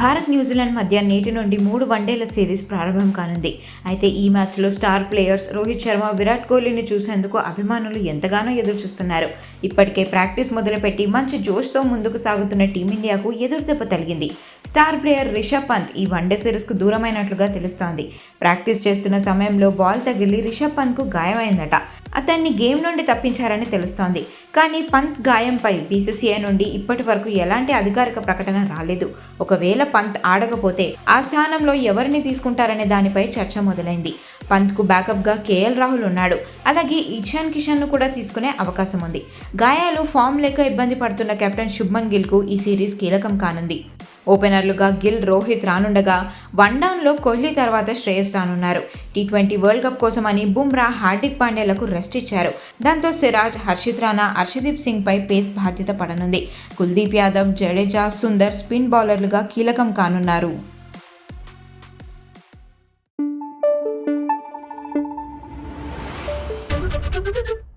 Bharat New Zealand మధ్య నేటి నుండి మూడు వన్డేల సిరీస్ ప్రారంభం కానుంది. అయితే ఈ మ్యాచ్లో స్టార్ ప్లేయర్స్ రోహిత్ శర్మ విరాట్ కోహ్లీని చూసేందుకు అభిమానులు ఎంతగానో ఎదురు చూస్తున్నారు ఇప్పటికే ప్రాక్టీస్ మొదలుపెట్టి మంచి జోష్తో ముందుకు సాగుతున్న టీమిండియాకు ఎదురుదెబ్బ తగిలింది. స్టార్ ప్లేయర్ రిషబ్ పంత్ ఈ వన్డే సిరీస్కు దూరమైనట్లుగా తెలుస్తోంది. ప్రాక్టీస్ చేస్తున్న సమయంలో బాల్ తగిలి రిషబ్ పంత్కు గాయమైందట. అతన్ని గేమ్ నుండి తప్పించారని తెలుస్తోంది. కానీ పంత్ గాయంపై బీసీసీఐ నుండి ఇప్పటి వరకు ఎలాంటి అధికారిక ప్రకటన రాలేదు. ఒకవేళ పంత్ ఆడకపోతే ఆ స్థానంలో ఎవరిని తీసుకుంటారనే దానిపై చర్చ మొదలైంది. పంత్కు బ్యాకప్గా కేఎల్ రాహుల్ ఉన్నాడు. అలాగే ఇషాన్ కిషన్ను కూడా తీసుకునే అవకాశం ఉంది. గాయాలు ఫామ్ లేక ఇబ్బంది పడుతున్న కెప్టెన్ శుభ్మన్ గిల్కు ఈ సిరీస్ కీలకం కానుంది. ఓపెనర్లుగా గిల్ రోహిత్ రానుండగా వన్డౌన్లో కోహ్లీ తర్వాత శ్రేయస్ రానున్నారు. టీ ట్వంటీ వరల్డ్ కప్ కోసమని బుమ్రా హార్దిక్ పాండ్యాలకు రెస్ట్ ఇచ్చారు. దాంతో సిరాజ్ హర్షిత్ రాణా హర్షదీప్ సింగ్ పై పేస్ బాధ్యత పడనుంది. కుల్దీప్ యాదవ్ జడేజా సుందర్ స్పిన్ బౌలర్లుగా కీలకం కానున్నారు. Thank you.